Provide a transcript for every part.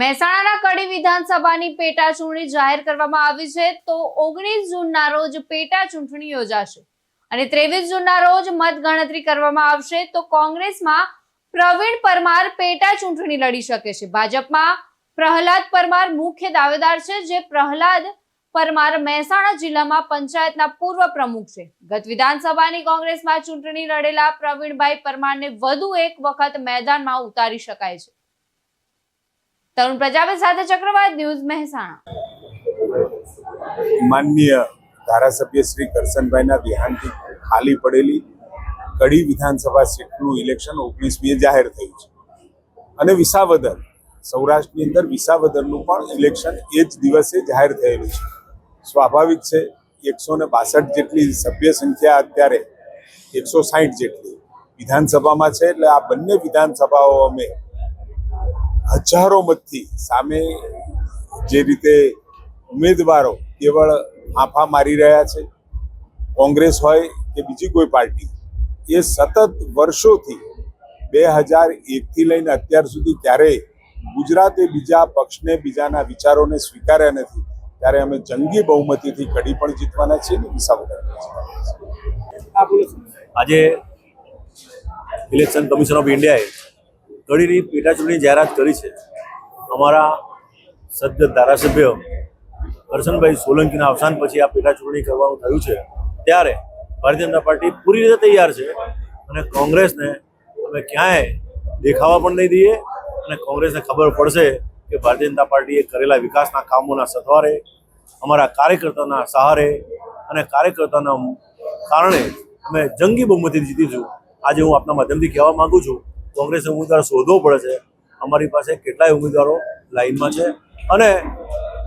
મહેસાણાના કડી વિધાનસભાની પેટા ચૂંટણી જાહેર કરવામાં આવી છે, તો ઓગણીસ જૂનના રોજ પેટા ચૂંટણી યોજાશે અને ત્રેવીસ જૂનના રોજ મતગણતરી કરવામાં આવશે, તો કોંગ્રેસમાં પ્રવીણ પરમાર પેટા ચૂંટણી લડી શકે છે. ભાજપમાં પ્રહલાદ પરમાર મુખ્ય દાવેદાર છે, જે પ્રહલાદ પરમાર મહેસાણા જિલ્લામાં પંચાયતના પૂર્વ પ્રમુખ છે. ગત વિધાનસભાની કોંગ્રેસમાં ચૂંટણી લડેલા પ્રવીણભાઈ પરમારને વધુ એક વખત મેદાનમાં ઉતારી શકાય છે. તરુણ પ્રજાપતિ સાથે ચક્રવાત ન્યૂઝ મહેસાણા. માનનીય ધારાસભ્ય શ્રી કરશનભાઈના દેહાંતથી ખાલી પડેલી કડી વિધાનસભા સીટનું ઇલેક્શન ઓગણીસમીએ જાહેર થયું છે. અને વિસાવદર, સૌરાષ્ટ્રની અંદર વિસાવદરનું પણ ઇલેક્શન એ જ દિવસે જાહેર થયેલું છે. સ્વાભાવિક છે, એકસો ને બાસઠ જેટલી સભ્ય સંખ્યા અત્યારે એકસો સાહીઠ જેટલી વિધાનસભામાં છે, એટલે આ બંને વિધાનસભાઓ અમે હજારો મતથી સામે જે રીતે ઉમેદવારો કેવળ ફાંફા મારી રહ્યા છે, કોંગ્રેસ હોય કે બીજી કોઈ પાર્ટી, એ સતત વર્ષોથી બે હજાર એકથી લઈને અત્યાર સુધી ક્યારેય ગુજરાતે બીજા પક્ષને બીજાના વિચારોને સ્વીકાર્યા નથી, ત્યારે અમે જંગી બહુમતીથી કડી પણ જીતવાના છીએ ને વિસા આજે ઇલેક્શન કમિશન ઓફ ઇન્ડિયાએ કડીની પેટા ચૂંટણી જાહેરાત કરી છે. અમારા સદ્ય ધારાસભ્ય કરશનભાઈ સોલંકીના અવસાન પછી આ પેટા ચૂંટણી કરવાનું થયું છે. ત્યારે ભારતીય જનતા પાર્ટી પૂરી રીતે તૈયાર છે અને કોંગ્રેસને અમે ક્યાંય દેખાવા પણ નહીં દઈએ અને કોંગ્રેસને ખબર પડશે કે ભારતીય જનતા પાર્ટીએ કરેલા વિકાસના કામોના સથવારે, અમારા કાર્યકર્તાના સહારે અને કાર્યકર્તાના કારણે અમે જંગી બહુમતી જીતીશું. આજે હું આપના માધ્યમથી કહેવા માંગુ છું કોંગ્રેસે ઉમેદવાર શોધવો પડે છે. અમારી પાસે કેટલાય ઉમેદવારો લાઈનમાં છે અને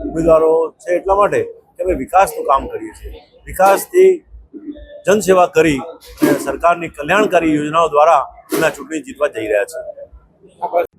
ઉમેદવારો છે એટલા માટે કે અમે વિકાસનું કામ કરીએ છીએ. વિકાસથી જનસેવા કરી અને સરકારની કલ્યાણકારી યોજનાઓ દ્વારા એના ચૂંટણી જીતવા જઈ રહ્યા છીએ.